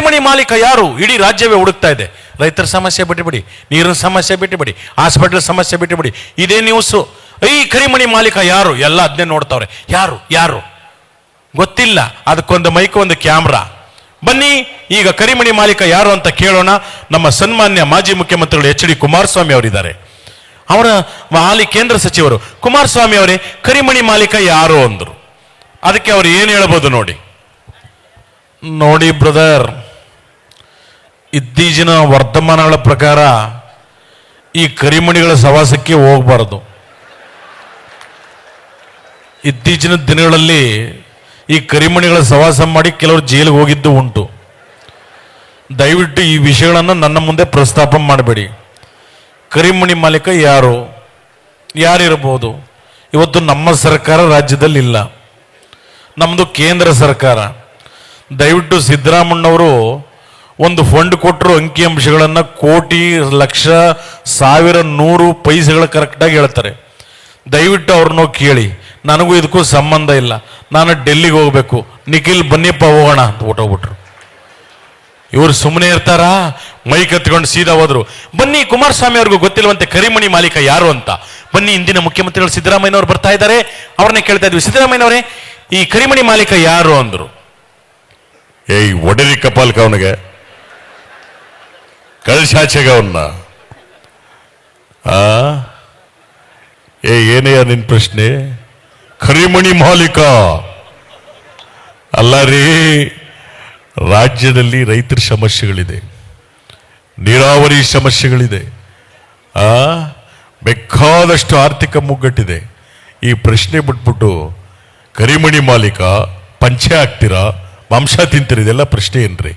ಕರಿಮಣಿ ಮಾಲೀಕ ಯಾರು? ಇಡೀ ರಾಜ್ಯವೇ ಹುಡುಕ್ತಾ ಇದೆ. ರೈತರ ಸಮಸ್ಯೆ ಬಿಟ್ಟುಬಿಡಿ ನೀರಿನ ಸಮಸ್ಯೆ ಬಿಟ್ಟುಬಿಡಿ ಹಾಸ್ಪಿಟಲ್ ಸಮಸ್ಯೆ ಬಿಟ್ಟುಬಿಡಿ ಇದೇ ನ್ಯೂಸು ಈ ಕರಿಮಣಿ ಮಾಲೀಕ ಯಾರು? ಎಲ್ಲ ಅದನ್ನೇ ನೋಡ್ತಾವ್ರೆ. ಯಾರು? ಯಾರು? ಗೊತ್ತಿಲ್ಲ. ಅದಕ್ಕೊಂದು ಮೈಕ್ ಒಂದು ಕ್ಯಾಮ್ರಾ ಬನ್ನಿ, ಈಗ ಕರಿಮಣಿ ಮಾಲೀಕ ಯಾರು ಅಂತ ಕೇಳೋಣ. ನಮ್ಮ ಸನ್ಮಾನ್ಯ ಮಾಜಿ ಮುಖ್ಯಮಂತ್ರಿಗಳು ಎಚ್ ಡಿ ಕುಮಾರಸ್ವಾಮಿ ಅವರಿದ್ದಾರೆ. ಅವರ ಹಾಲಿ ಕೇಂದ್ರ ಸಚಿವರು, ಕುಮಾರಸ್ವಾಮಿ ಅವರೇ, ಕರಿಮಣಿ ಮಾಲೀಕ ಯಾರು ಅಂದರು. ಅದಕ್ಕೆ ಅವರು ಏನು ಹೇಳ್ಬೋದು ನೋಡಿ. ನೋಡಿ ಬ್ರದರ್ ಇತ್ತೀಚಿನ ವರ್ತಮಾನಗಳ ಪ್ರಕಾರ ಈ ಕರಿಮಣಿಗಳ ಸವಾಸಕ್ಕೆ ಹೋಗಬಾರ್ದು. ಇತ್ತೀಚಿನ ದಿನಗಳಲ್ಲಿ ಈ ಕರಿಮಣಿಗಳ ಸವಾಸ ಮಾಡಿ ಕೆಲವರು ಜೈಲಿಗೆ ಹೋಗಿದ್ದು ಉಂಟು. ದಯವಿಟ್ಟು ಈ ವಿಷಯಗಳನ್ನು ನನ್ನ ಮುಂದೆ ಪ್ರಸ್ತಾಪ ಮಾಡಬೇಡಿ. ಕರಿಮಣಿ ಮಾಲೀಕ ಯಾರು? ಯಾರಿರಬಹುದು? ಇವತ್ತು ನಮ್ಮ ಸರ್ಕಾರ ರಾಜ್ಯದಲ್ಲಿಲ್ಲ. ನಮ್ಮದು ಕೇಂದ್ರ ಸರ್ಕಾರ. ದಯವಿಟ್ಟು ಸಿದ್ದರಾಮಣ್ಣವರು ಒಂದು ಫಂಡ್ ಕೊಟ್ಟರು ಅಂಕಿಅಂಶಗಳನ್ನು ಕೋಟಿ, ಲಕ್ಷ, ಸಾವಿರ, ನೂರು ಪೈಸೆಗಳು ಕರೆಕ್ಟಾಗಿ ಹೇಳ್ತಾರೆ. ದಯವಿಟ್ಟು ಅವ್ರನ್ನೋ ಕೇಳಿ. ನನಗೂ ಇದಕ್ಕೂ ಸಂಬಂಧ ಇಲ್ಲ. ನಾನು ಡೆಲ್ಲಿಗೆ ಹೋಗ್ಬೇಕು. ನಿಖಿಲ್, ಬನ್ನಿಪ್ಪ, ಹೋಗೋಣ ಅಂತ ಹೊಟ್ಟೋಗ್ಬಿಟ್ರು ಇವರು ಸುಮ್ಮನೆ ಇರ್ತಾರಾ? ಮೈ ಕತ್ಕೊಂಡು ಸೀದಾ ಹೋದ್ರು. ಬನ್ನಿ, ಕುಮಾರಸ್ವಾಮಿ ಅವ್ರಿಗೂ ಗೊತ್ತಿಲ್ವಂತೆ ಕರಿಮಣಿ ಮಾಲೀಕ ಯಾರು ಅಂತ. ಬನ್ನಿ, ಇಂದಿನ ಮುಖ್ಯಮಂತ್ರಿಗಳು ಸಿದ್ದರಾಮಯ್ಯನವರು ಬರ್ತಾ ಇದ್ದಾರೆ. ಅವ್ರನ್ನೇ ಕೇಳ್ತಾ ಇದ್ವಿ. ಸಿದ್ದರಾಮಯ್ಯನವರೇ, ಈ ಕರಿಮಣಿ ಮಾಲೀಕ ಯಾರು ಅಂದ್ರು. ಏಯ್, ಒಡಲಿ ಕಪಾಲ್ಕ ಅವನಿಗೆ ಕಳ್ಸಾಚೆಗ ಅವನ್ನ ಏ ಏನಯ್ಯ ನಿನ್ ಪ್ರಶ್ನೆ? ಕರಿಮಣಿ ಮಾಲೀಕ. ಅಲ್ಲ ರೀ, ರಾಜ್ಯದಲ್ಲಿ ರೈತರ ಸಮಸ್ಯೆಗಳಿದೆ. ನೀರಾವರಿ ಸಮಸ್ಯೆಗಳಿದೆ. ಆ? ಬೇಕಾದಷ್ಟು ಆರ್ಥಿಕ ಮುಗ್ಗಟ್ಟಿದೆ. ಈ ಪ್ರಶ್ನೆ ಬಿಟ್ಬಿಟ್ಟು, ಕರಿಮಣಿ ಮಾಲೀಕ, ಪಂಚೆ ಹಾಕ್ತೀರಾ? ಮಾಂಸ ತಿಂತೀರ? ಇದೆಲ್ಲ ಪ್ರಶ್ನೆ ಏನ್ರಿ?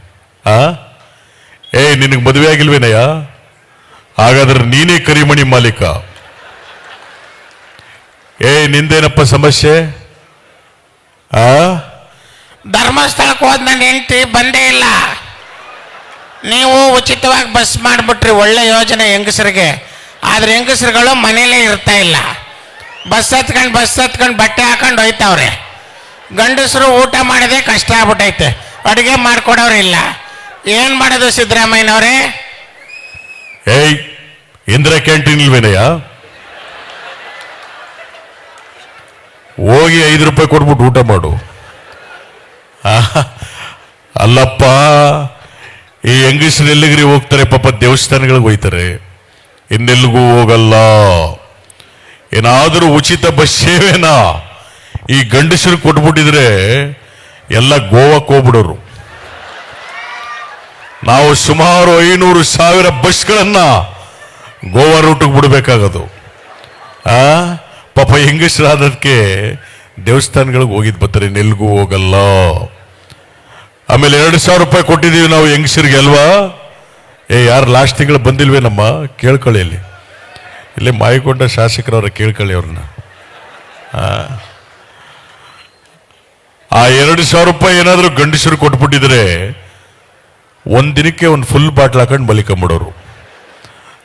ಆ? ಏ ನಿನಗೆ ಮದುವೆ ಆಗಿಲ್ವೇನಯ್ಯ? ಹಾಗಾದ್ರೆ ನೀನೇ ಕರಿಮಣಿ ಮಾಲೀಕ. ಏ ನಿಂದೇನಪ್ಪ ಸಮಸ್ಯೆ? ಆ? ಧರ್ಮಸ್ಥಳಕ್ಕೆ ಹೋದ್ ನನ್ನ ಹೆಂಡತಿ ಬಂದೇ ಇಲ್ಲ. ನೀವು ಉಚಿತವಾಗಿ ಬಸ್ ಮಾಡಿಬಿಟ್ರಿ, ಒಳ್ಳೆ ಯೋಜನೆ ಹೆಂಗಸರಿಗೆ. ಆದ್ರೆ ಹೆಂಗಸರುಗಳು ಮನೇಲೇ ಇರ್ತಾ ಇಲ್ಲ. ಬಸ್ ಹತ್ಕೊಂಡು ಬಸ್ ಹತ್ಕೊಂಡು ಬಟ್ಟೆ ಹಾಕೊಂಡು ಹೋಯ್ತಾವ್ರೆ. ಗಂಡಸರು ಊಟ ಮಾಡೋದೇ ಕಷ್ಟ ಆಗ್ಬಿಟ್ಟೈತೆ ಅಡುಗೆ ಮಾಡ್ಕೊಡೋರಿಲ್ಲ ಏನು ಮಾಡೋದು ಸಿದ್ದರಾಮಯ್ಯನವ್ರೆ? ಏಯ್, ಇಂದಿರಾ ಕ್ಯಾಂಟೀನ್ ಇಲ್ವೇನಯ್ಯ? ಹೋಗಿ ಐದು ರೂಪಾಯಿ ಕೊಟ್ಬಿಟ್ಟು ಊಟ ಮಾಡು. ಅಲ್ಲಪ್ಪ, ಈ ಹೆಂಗಸರು ಎಲ್ಲಿಗ್ರಿ ಹೋಗ್ತಾರೆ? ಪಾಪ ದೇವಸ್ಥಾನಗಳಿಗೆ ಹೋಯ್ತಾರೆ. ಇನ್ನೆಲ್ಲಿಗೂ ಹೋಗಲ್ಲ. ಏನಾದರೂ ಉಚಿತ ಬಸ್ ಸೇವೆನಾ? ಈ ಗಂಡಸರು ಕೊಟ್ಬಿಟ್ಟಿದ್ರೆ ಎಲ್ಲ ಗೋವಾಕ್ಕೆ ಹೋಗ್ಬಿಡೋರು. ನಾವು ಸುಮಾರು ಐನೂರು ಸಾವಿರ ಬಸ್ಗಳನ್ನ ಗೋವಾ ರೂಟಿಗೆ ಬಿಡಬೇಕಾಗೋದು. ಆ? ಪಾಪ ಹೆಂಗಸರಾದಕ್ಕೆ ದೇವಸ್ಥಾನಗಳಿಗೆ ಹೋಗಿದ್ ಬರ್ತಾರೆ ನೆಲ್ಗೂ ಹೋಗಲ್ಲ. ಆಮೇಲೆ ಎರಡು ಸಾವಿರ ರೂಪಾಯಿ ಕೊಟ್ಟಿದ್ದೀವಿ ನಾವು ಹೆಂಗಸರಿಗೆ ಅಲ್ವಾ? ಏ, ಯಾರು ಲಾಸ್ಟ್ ತಿಂಗಳು ಬಂದಿಲ್ವೇ ನಮ್ಮ? ಕೇಳ್ಕೊಳ್ಳಿ ಇಲ್ಲಿ. ಇಲ್ಲಿ ಮಾಯಕೊಂಡ ಶಾಸಕರವ್ರ ಕೇಳ್ಕೊಳ್ಳಿ ಅವ್ರನ್ನ. ಆ. ಆ ಎರಡು ಸಾವಿರ ರೂಪಾಯಿ ಏನಾದರೂ ಗಂಡಸರು ಕೊಟ್ಬಿಟ್ಟಿದ್ರೆ ಒಂದ್ ದಿನಕ್ಕೆ ಒಂದು ಫುಲ್ ಬಾಟ್ಲ್ ಹಾಕೊಂಡು ಬಲಿಕೊಂಬಿಡೋರು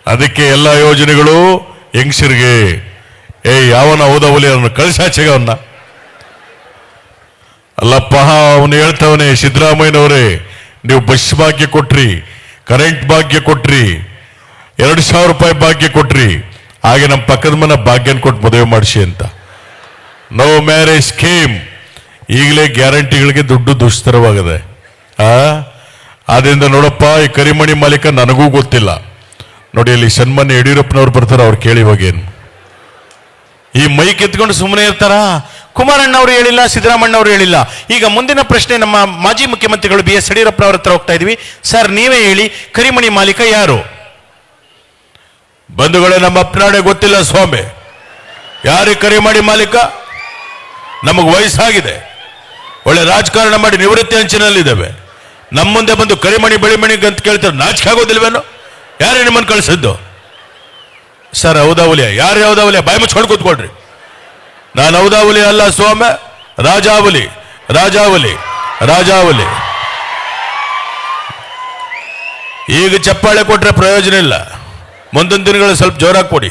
ಅದಕ್ಕೆ ಎಲ್ಲ ಯೋಜನೆಗಳು ಹೆಂಗಸರಿಗೆ ಏ, ಯಾವನ ಓದವಲಿ ಅವನು ಕಳಿಸಾಚೆಗೆ ಅವನ್ನ ಅಲ್ಲಪ್ಪ, ಅವನು ಹೇಳ್ತಾವನೆ, ಸಿದ್ದರಾಮಯ್ಯನವರೇ, ನೀವು ಬಸ್ ಭಾಗ್ಯ ಕೊಟ್ರಿ ಕರೆಂಟ್ ಭಾಗ್ಯ ಕೊಟ್ರಿ, ಎರಡು ಸಾವಿರ ರೂಪಾಯಿ ಭಾಗ್ಯ ಕೊಟ್ರಿ, ಹಾಗೆ ನಮ್ಮ ಪಕ್ಕದ ಮನೆ ಭಾಗ್ಯನ ಕೊಟ್ಟು ಮದುವೆ ಮಾಡಿಸಿ ಅಂತ. ನೋ ಮ್ಯಾರೇಜ್ ಸ್ಕೀಮ್ ಈಗಲೇ ಗ್ಯಾರಂಟಿಗಳಿಗೆ ದುಡ್ಡು ದುಷ್ತರವಾಗಿದೆ ಆ? ಆದ್ರಿಂದ ನೋಡಪ್ಪ, ಈ ಕರಿಮಣಿ ಮಾಲೀಕ ನನಗೂ ಗೊತ್ತಿಲ್ಲ. ನೋಡಿ ಅಲ್ಲಿ ಸನ್ಮಾನ್ಯ ಯಡಿಯೂರಪ್ಪನವ್ರು ಬರ್ತಾರೆ, ಅವ್ರು ಕೇಳಿ ಹೋಗೇನು. ಈ ಮೈಕ್ ಎತ್ಕೊಂಡು ಸುಮ್ಮನೆ ಇರ್ತಾರ? ಕುಮಾರಣ್ಣ ಅವರು ಹೇಳಿಲ್ಲ ಸಿದ್ದರಾಮಣ್ಣ ಅವರು ಹೇಳಿಲ್ಲ. ಈಗ ಮುಂದಿನ ಪ್ರಶ್ನೆ ನಮ್ಮ ಮಾಜಿ ಮುಖ್ಯಮಂತ್ರಿಗಳು ಬಿ ಎಸ್ ಯಡಿಯೂರಪ್ಪನವ್ರ ಹತ್ರ ಹೋಗ್ತಾ ಇದ್ವಿ. ಸರ್, ನೀವೇ ಹೇಳಿ, ಕರಿಮಣಿ ಮಾಲೀಕ ಯಾರು? ಬಂಧುಗಳೇ, ನಮ್ಮ ಅಪ್ನಾಡೆ ಗೊತ್ತಿಲ್ಲ ಸ್ವಾಮಿ. ಯಾರು ಕರಿಮಣಿ ಮಾಲೀಕ? ನಮಗೆ ವಯಸ್ಸಾಗಿದೆ. ಒಳ್ಳೆ ರಾಜಕಾರಣ ಮಾಡಿ ನಿವೃತ್ತಿ ಅಂಚಿನಲ್ಲಿದ್ದಾವೆ ನಮ್ಮ ಮುಂದೆ ಬಂದು ಕರಿಮಣಿ, ಬೆಳಿಮಣಿ ಅಂತ ಕೇಳ್ತಾರೆ, ನಾಚಿಕೆ ಆಗೋದಿಲ್ವೇನು? ಯಾರೇ ನಿಮ್ಮನ್ನು ಕಳಿಸಿದ್ದು? ಸರ್ ಹೌದಾವಲಿಯ ಯಾರು ಹೌದಾವಲಿಯ ಬಾಯಿ ಮುಚ್ಕೊಂಡು ಕೂತ್ಕೊಳ್ರಿ. ನಾನು ಹೌದಾವಲಿ ಅಲ್ಲ, ಸ್ವಾಮಿ. ರಾಜಾವಲಿ ರಾಜಾವಲಿ ರಾಜಾವಲಿ ಈಗ ಚಪ್ಪಾಳೆ ಕೊಟ್ರೆ ಪ್ರಯೋಜನ ಇಲ್ಲ. ಮುಂದಿನ ದಿನಗಳು ಸ್ವಲ್ಪ ಜೋರಾಗಿ ಕೊಡಿ.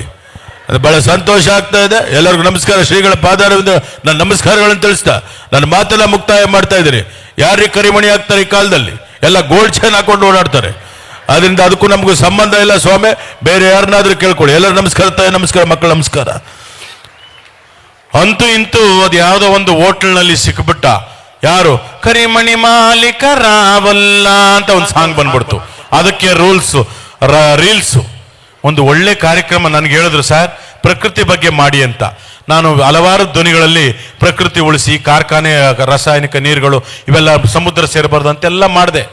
ಅದು ಬಹಳ ಸಂತೋಷ ಆಗ್ತಾ ಇದೆ. ಎಲ್ಲರಿಗೂ ನಮಸ್ಕಾರ. ಶ್ರೀಗಳ ಪಾದಾರವಿಂದ ನನ್ನ ನಮಸ್ಕಾರಗಳನ್ನು ತಿಳಿಸ್ತಾ ನನ್ನ ಮಾತೆಲ್ಲ ಮುಕ್ತಾಯ ಮಾಡ್ತಾ ಇದ್ದೀನಿ. ಯಾರಿಗೆ ಕರಿಮಣಿ ಆಗ್ತಾರೆ ಈ ಕಾಲದಲ್ಲಿ? ಎಲ್ಲ ಗೋಲ್ಡ್ ಚೈನ್ ಹಾಕೊಂಡು ಓಡಾಡ್ತಾರೆ. ಅದರಿಂದ ಅದಕ್ಕೂ ನಮಗೂ ಸಂಬಂಧ ಇಲ್ಲ ಸ್ವಾಮಿ, ಬೇರೆ ಯಾರನ್ನಾದ್ರೂ ಕೇಳ್ಕೊಳ್ಳಿ. ಎಲ್ಲರೂ ನಮಸ್ಕಾರ ತಾಯಿ, ನಮಸ್ಕಾರ ಮಕ್ಕಳು, ನಮಸ್ಕಾರ. ಅಂತೂ ಇಂತೂ ಅದು ಯಾವುದೋ ಒಂದು ಹೋಟೆಲ್ನಲ್ಲಿ ಸಿಕ್ಬಿಟ್ಟ. ಯಾರು? ಕರಿಮಣಿ ಮಾಲೀಕ ರಾವಲ್ಲ ಅಂತ ಒಂದು ಸಾಂಗ್ ಬಂದ್ಬಿಡ್ತು. ಅದಕ್ಕೆ ರೂಲ್ಸ್ ರೀಲ್ಸ್ ಒಂದು ಒಳ್ಳೆ ಕಾರ್ಯಕ್ರಮ ನನಗೆ ಹೇಳಿದ್ರು, ಸರ್, ಪ್ರಕೃತಿ ಬಗ್ಗೆ ಮಾಡಿ ಅಂತ. ನಾನು ಹಲವಾರು ಧ್ವನಿಗಳಲ್ಲಿ ಪ್ರಕೃತಿ ಉಳಿಸಿ, ಕಾರ್ಖಾನೆ, ರಾಸಾಯನಿಕ ನೀರುಗಳು, ಇವೆಲ್ಲ ಸಮುದ್ರ ಸೇರಬಾರ್ದು ಅಂತೆಲ್ಲ ಮಾಡಿದೆ.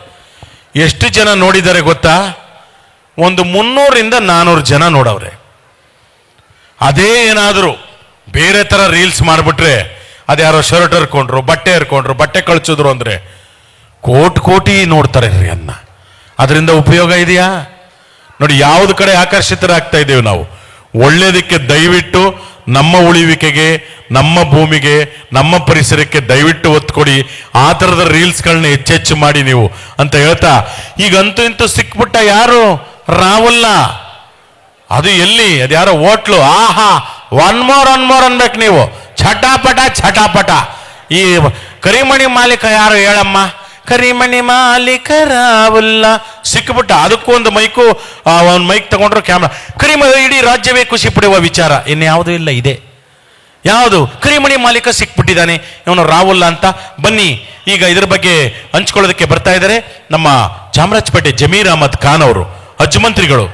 ಎಷ್ಟು ಜನ ನೋಡಿದ್ದಾರೆ ಗೊತ್ತಾ? ಒಂದು ಮುನ್ನೂರಿಂದ ನಾನ್ನೂರು ಜನ ನೋಡವ್ರೆ. ಅದೇ ಏನಾದರೂ ಬೇರೆ ಥರ ರೀಲ್ಸ್ ಮಾಡಿಬಿಟ್ರೆ, ಅದ್ಯಾರೋ ಶರ್ಟ್ ಹರ್ಕೊಂಡ್ರು, ಬಟ್ಟೆ ಹರ್ಕೊಂಡ್ರು, ಬಟ್ಟೆ ಕಳಿಸಿದ್ರು ಅಂದರೆ ಕೋಟಿ ಕೋಟಿ ನೋಡ್ತಾರೆ ರೀ ಅನ್ನ. ಅದರಿಂದ ಉಪಯೋಗ ಇದೆಯಾ? ನೋಡಿ, ಯಾವ್ದು ಕಡೆ ಆಕರ್ಷಿತರಾಗ್ತಾ ಇದ್ದೇವೆ ನಾವು. ಒಳ್ಳೇದಕ್ಕೆ ದಯವಿಟ್ಟು ನಮ್ಮ ಉಳಿವಿಕೆಗೆ, ನಮ್ಮ ಭೂಮಿಗೆ, ನಮ್ಮ ಪರಿಸರಕ್ಕೆ ದಯವಿಟ್ಟು ಒತ್ತು ಕೊಡಿ ಆ ಥರದ ರೀಲ್ಸ್ಗಳನ್ನ ಹೆಚ್ಚೆಚ್ಚು ಮಾಡಿ ನೀವು. ಅಂತ ಹೇಳ್ತಾ, ಈಗಂತೂ ಇಂತೂ ಸಿಕ್ಬಿಟ್ಟ ಯಾರು? ರಾವಲ್ಲ ಅದು ಎಲ್ಲಿ? ಅದು ಯಾರೋ ಹೋಟ್ಲು. ಆಹಾ ಒನ್ ಮೋರ್ ಒನ್ ಮೋರ್ ಅನ್ಬೇಕು ನೀವು. ಛಟಾಪಟ ಛಟಾಪಟ. ಈ ಕರಿಮಣಿ ಮಾಲೀಕ ಯಾರು ಹೇಳಮ್ಮ? ಕರಿಮಣಿ ಮಾಲೀಕರಾವುಲ್ಲ ಸಿಕ್ಕಿಬಿಟ್ಟ ಅದಕ್ಕೂ ಒಂದು ಮೈಕು ಒಂದು ಮೈಕ್ ತಗೊಂಡ್ರು ಕ್ಯಾಮ್ರಾ. ಕರಿಮಣಿ ಇಡೀ ರಾಜ್ಯವೇ ಖುಷಿ ಪಡೆಯುವ ವಿಚಾರ. ಇನ್ಯಾವುದೂ ಇಲ್ಲ, ಇದೆ. ಯಾವುದು? ಕರಿಮಣಿ ಮಾಲೀಕ ಸಿಕ್ಬಿಟ್ಟಿದ್ದಾನೆ ಇವನು ರಾಹುಲ್ ಅಂತ. ಬನ್ನಿ, ಈಗ ಇದ್ರ ಬಗ್ಗೆ ಹಂಚ್ಕೊಳ್ಳೋದಕ್ಕೆ ಬರ್ತಾ ಇದ್ದಾರೆ. ನಮ್ಮ ಚಾಮರಾಜಪೇಟೆ ಜಮೀರ್ ಅಹಮದ್ ಖಾನ್ ಅವರು. ಅಜ್ಜುಮಂತ್ರಿಗಳು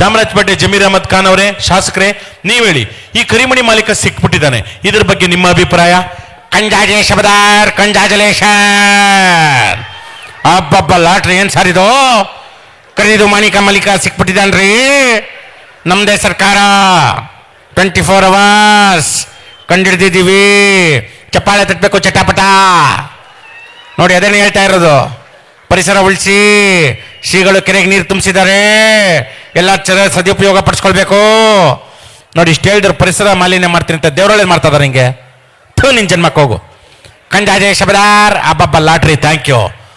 ಚಾಮರಾಜಪೇಟೆ ಜಮೀರ್ ಅಹಮದ್ ಖಾನ್ ಅವರೇ, ಶಾಸಕರೇ, ನೀವು ಹೇಳಿ, ಈ ಕರಿಮಣಿ ಮಾಲೀಕ ಸಿಕ್ಬಿಟ್ಟಿದ್ದಾನೆ ಇದ್ರ ಬಗ್ಗೆ ನಿಮ್ಮ ಅಭಿಪ್ರಾಯ? ಕಂಜಾಜೆ ಶಬದಾರ್ ಕಂಜಾಜಲೇಶ ಅಬ್ಬಬ್ಬ, ಲಾಟ್ರಿ ಏನು ಸರ್ ಇದು? ಕರೀದು ಮಾಣಿಕ ಮಲಿಕ ಸಿಕ್ಬಿಟ್ಟಿದ್ದಾನ್ರಿ. ನಮ್ಮದೇ ಸರ್ಕಾರ. ಟ್ವೆಂಟಿ ಫೋರ್ ಅವರ್ಸ್ ಕಂಡಿಡ್ದಿದ್ದೀವಿ. ಚಪ್ಪಾಳೆ ತಟ್ಟಬೇಕು ಚಟಾಪಟ. ನೋಡಿ ಅದೇನು ಹೇಳ್ತಾ ಇರೋದು. ಪರಿಸರ ಉಳಿಸಿ, ಶ್ರೀಗಳು ಕೆರೆಗೆ ನೀರು ತುಂಬಿಸಿದ್ದಾರೆ. ಎಲ್ಲ ಚರ ಸದುಪಯೋಗ ಪಡಿಸ್ಕೊಳ್ಬೇಕು. ನೋಡಿ, ಇಷ್ಟು ಹೇಳಿದ್ರು ಪರಿಸರ ಮಾಲಿನ್ಯ ಮಾಡ್ತೀನಿ ಅಂತ ದೇವರೊಳ್ಳೆ ಮಾಡ್ತಾ ಇದ್ದಾರೆ ಹಿಂಗೆ. ಥೂ ನಿನ್ ಜನ್ಮಕ್ಕೆ ಹೋಗು ಕಂಜಾಜೆ ಶಬದಾರ್ ಅಬ್ಬಬ್ಬ ಲಾಟ್ರಿ ಥ್ಯಾಂಕ್ ಯು